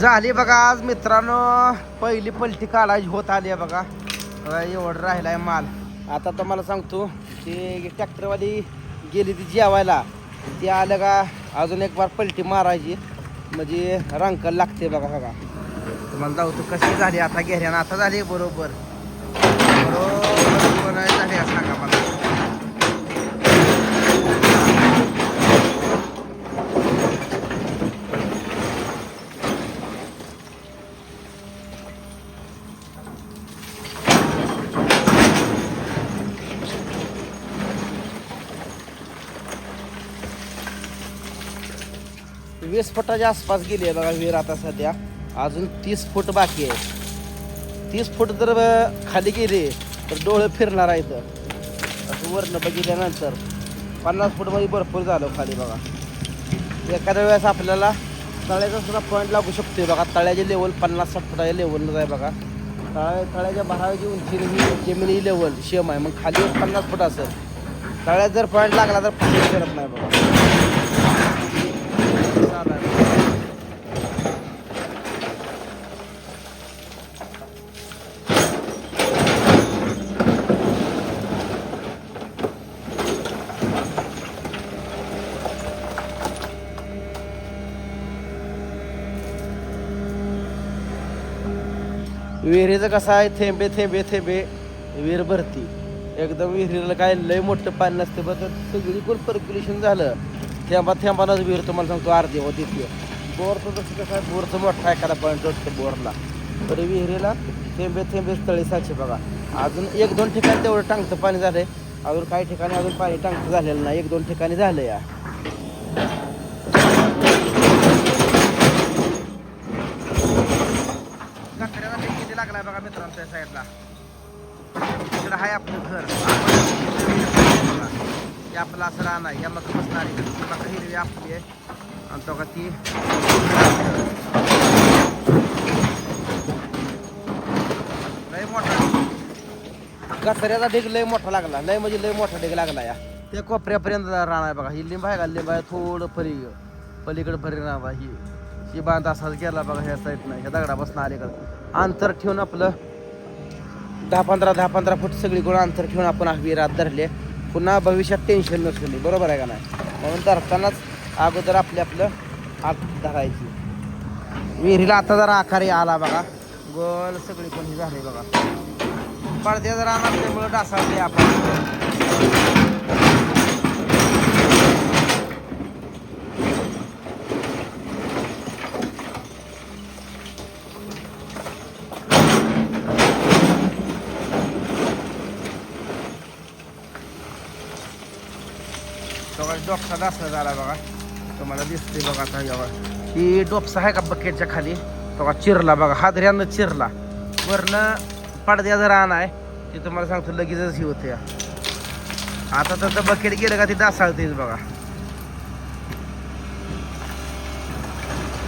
झाली बघा आज मित्रांनो. पहिली पलटी काढायची होत आली आहे बघा. एवढं एवढं राहिलाय माल. आता तर मला सांगतो की ट्रॅक्टरवाली गेली ती जेवायला. ती आलं का अजून एक बार पलटी मारायची. म्हणजे रंकल लागते बघा बघा. तुम्हाला जाऊ कशी झाली आता घेऱ्यानं आता झाली बरोबर. बरोबर नाही झाली असं सांगा मला वीस फुटाच्या आसपास गेली आहे बघा विहीर आता सध्या. अजून तीस फूट बाकी आहे. तीस फूट जर खाली गेली तर डोळे फिरणार आहे असं वरनं बघितल्यानंतर पन्नास फूटमध्ये भरपूर झालं खाली बघा. एखाद्या वेळेस आपल्याला तळ्याचा सुद्धा पॉईंट लागू शकतो बघा. तळ्याची लेवल पन्नास साठ फुटाच्या लेवलच आहे बघा. तळ्या तळ्याच्या बाहेरची उंची ही जमिनी लेवल शेम आहे. मग खाली पन्नास फूट असेल. तळ्यात जर पॉईंट लागला तर पाणी करत नाही बघा चालेल. विहिरीचं कसं आहे? थेंबे थेंबे थेंबे. विहीर भरती. एकदम विहिरीला काय लय मोठं पाणी नसते बरं. तर सगळीकडून पर्क्युलेशन झालं? थेंबा थेंबानंच विहीर तुम्हाला सांगतो अर्धी होती ती. बोरचं तसं कसं आहे बोरचं मोठा एखादा पॉईंट असतो बोरला. तर विहिरीला थेंबे थेंबे तळे साचे बघा. अजून एक दोन ठिकाणी तेवढं टांगतं पाणी झालं आहे अजून काही ठिकाणी अजून पाणी टांगतं झालेलं नाही. एक दोन ठिकाणी झालं या कचऱ्याचा ढीग किती लागलाय बघा मित्रांनो त्या साईडला. इकडं आहे आपलं घर. हे आपलं असं राहणार या मग बसणार. मग हिरवी आपली आहे. आणि तो का ती लय मोठा. कचऱ्याचा ढीग लय मोठा लागला. लय म्हणजे लय मोठा ढीग लागला या. त्या कोपऱ्यापर्यंत राहणार बघा. ही लिंब आहे का? लिंब आहे थोडं पली पलीकडे परी ना बा ही. ही बांध असाच गेला बघा ह्या साईडनं ह्या दगडापासून अलीकडं. अंतर ठेवून आपलं दहा पंधरा दहा पंधरा फूट सगळी गुण अंतर ठेवून आपण विहिरात धरले पुन्हा भविष्यात टेन्शन नसली बरोबर आहे का नाही? म्हणून धरतानाच अगोदर आपले आपलं आत धरायची. विहिरीला आता जरा आकार आला बघा. गोल सगळी पण ही झाली बघा. पडद्या जरा आणल्यामुळं डासाळते आपण. बघा डोपसा दासला झाला बघा तुम्हाला दिसते बघा आता बघा ही डोपसा आहे का बकेटच्या खाली बघा चिरला बघा हादऱ्यानं चिरला वरनं पडद्या जर रान आहे ते तुम्हाला सांगतो लगेचच ही होते आता तर बकेट गेलं का ती डासाळतेच बघा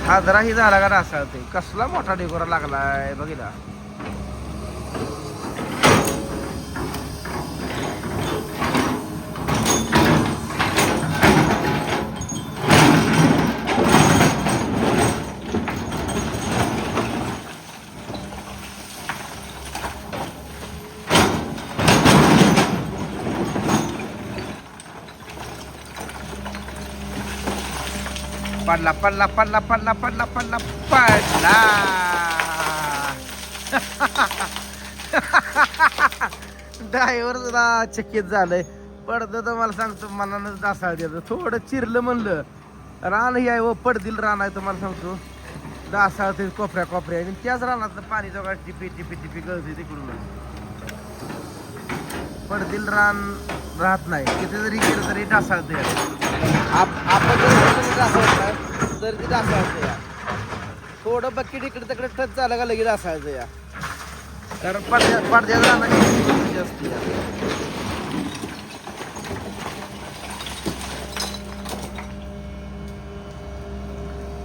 हादरा ही झाला का डासाळते कसला मोठा डेकोरा लागलाय बघितला पडला पडला पडला पडला पडला पडला पडला. ड्रायव्हर सुद्धा चकित झालंय. पडदं तर मला सांगतो मनानच डासाळ द्यायचं थोडं चिरलं म्हणलं. रान ही आहे हो, व पडदिल रान आहे तुम्हाला सांगतो. दासाळ ते कोपऱ्या कोपऱ्या. आणि त्याच रानातलं पाणी जोगा टिपी टिपी टिपी गळते तिकडून. पडदिल रान राहत नाही. तिथे जरी गेलं तरी डासाळते आप आपण जर डासाळत तरी ती डासाळते या थोडं बकेट इकडे तिकडे टच झालं का लगेच डासाळतं या कारण पडद्या पडद्या या.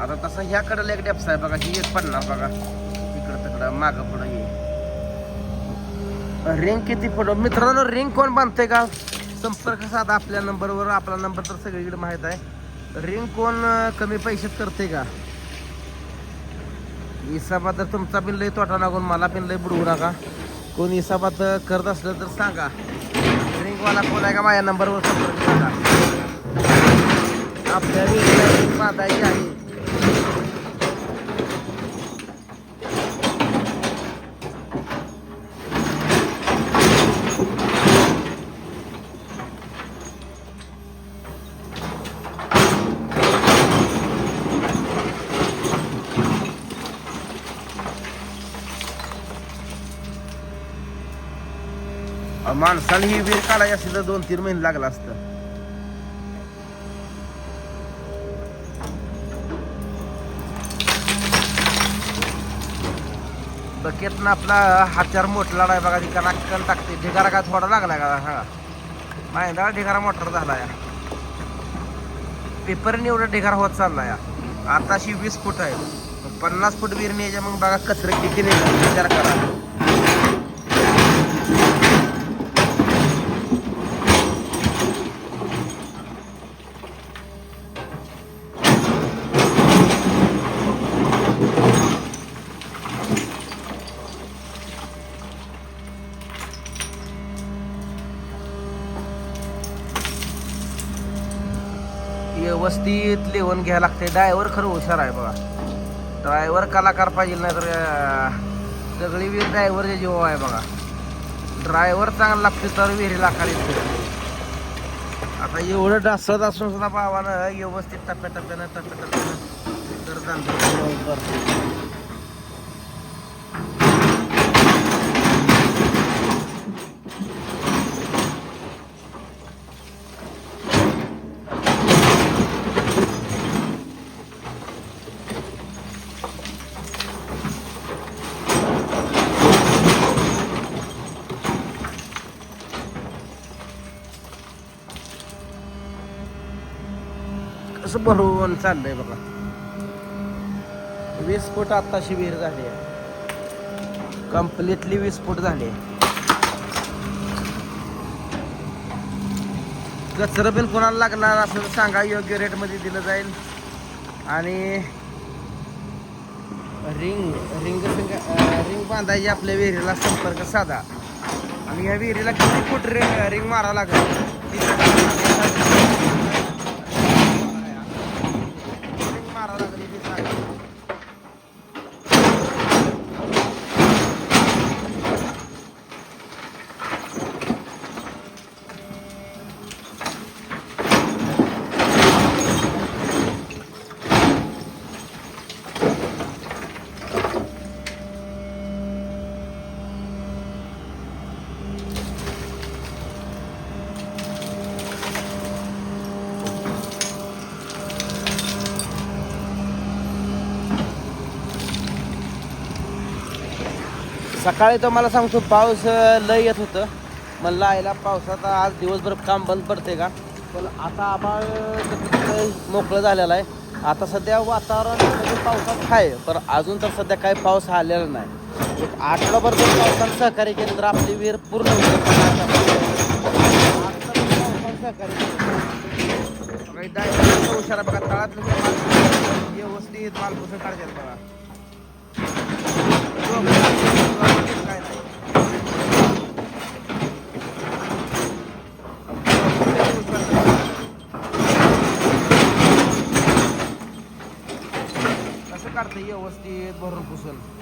आता तसं ह्याकडे एक डेप्स आहे बघा ही एक पडणार बघा. इकडं तिकडं मागं पुढं ये रिंग किती फोटो मित्रांनो रिंग कोण बांधते का? संपर्क साधा आपल्या नंबरवर आपला नंबर तर सगळीकडे माहीत आहे. रिंग कोण कमी पैशात करते का? इसाबात तर तुमचा पण लय तोटा लागून मला पण लय बुडवू नका. कोण इसाबात करत असलं तर सांगा. रिंगवाला फोन आहे का माझ्या नंबरवर संपर्क साधा? आपल्या रिंग ring बांधायची आहे. माणसाला ही विहीर काढायची असली तर दोन तीन महिने लागला असतं. बकेटनं आपला हातार मोठा आहे बघा ती कनाकन टाकते ढिगारा काय थोडा लागला का? हा. माहिती ढिगारा मोठा झाला या. पेपरने एवढा ढिगारा होत चालला या. आताशी वीस फूट आहे. पन्नास फूट विहीर न्यायच्या मग बघा कचरे किती नाही विचार करा. व्यवस्थित लिहून घ्यायला लागते. ड्रायव्हर खरं हुशार आहे बघा. ड्रायव्हर कलाकार पाहिजे नाही तर सगळी विहीर ड्रायव्हरच्या जीव आहे बघा. ड्रायव्हर चांगला लागते तर विहिरीला आकार आता एवढं डासत असून सुद्धा भावानं व्यवस्थित टप्प्याटप्प्यानं टप्प्याटप्प्यानं तर कसं भरून चाललंय बघा. वीस फूट आत्ताशी विहीर झाली आहे. कम्प्लिटली वीस फूट झाली आहे. कचरं पण कोणाला लागणार असं सांगा योग्य रेटमध्ये दिलं जाईल. आणि रिंग रिंग रिंग बांधायची आपल्या विहिरीला संपर्क साधा. आणि या विहिरीला किती फूट रिंग रिंग मारावं लागेल? रिंग मारावं लागेल सकाळी तर मला सांगतो पाऊस लई लय येत होतं. म्हणलं आईला पावसात आज दिवसभर काम बंद पडते का? पण आता आभाळ मोकळं झालेलं आहे. आता सध्या वातावरण म्हणजे पावसात आहे पण अजून तर सध्या काही पाऊस आलेला नाही. एक आठवडाभर जर पावसानं सहकार्य केलं तर आपली विहीर पूर्ण होईल. सहकार्य केलं. काही डायरेक्ट बघा तळातलं व्यवस्थित माल काढतात बघा काय नाही कसं काढतं व्यवस्थित भरून पुसून